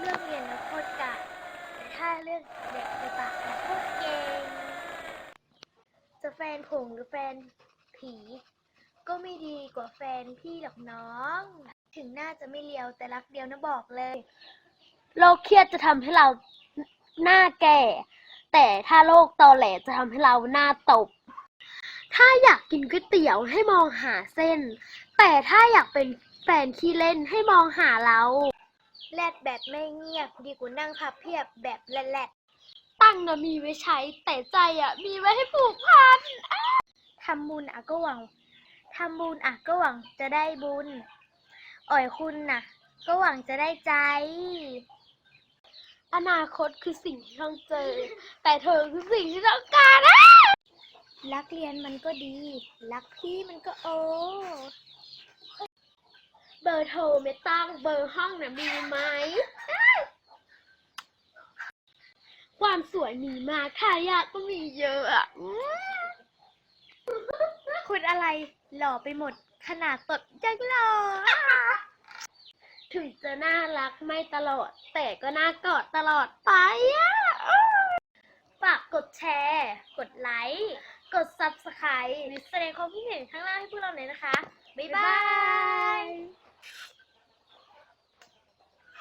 เรื่องเรียนนะโคตรกะแต่ถ้าเรื่องเด็กในปากนะโคตรเก่งจะแฟนผงหรือแฟนผี ก็ไม่ดีกว่าแฟนพี่หรอกน้อง ถึงหน้าจะไม่เลียวแต่รักเดียวนะบอกเลย โรคเครียดจะทำให้เราหน้าแก่ แต่ถ้าโรคตอแหลจะทำให้เราหน้าตบ ถ้าอยากกินก๋วยเตี๋ยวให้มองหาเส้น แต่ถ้าอยากเป็นแฟนขี้เล่นให้มองหาเรา แลดแบบไม่เงียบ ดีกว่านั่งพับเพียบแบบแลดตั้งนะมีไว้ใช้แต่ใจอะ มีไว้ให้ผูกพันๆทำบุญอะก็หวังทำบุญอะก็หวังจะได้บุญ อ่อยคุณน่ะ ก็หวังจะได้ใจ อนาคตคือสิ่งที่ต้องเจอ แต่เธอคือสิ่งที่ต้องการอะรักเรียนมันก็ดี รักพี่มันก็โอเบ อร์โทรไม่ตั้งเบอร์ห้องนะมีไหม ความสวยมีมากค่ะยากก็มีเยอะอะอืมคุณอะไรหล่อไปหมด ขนาดตดยังหล่อถึงจะน่ารักไม่ตลอด แต่ก็น่ากอดตลอดไปอะฝากกดแชร์ กดไลค์ กด subscribe หรือแสดงความคิดเห็นข้างล่างให้พวกเราหน่อยนะคะ บ๊ายบาย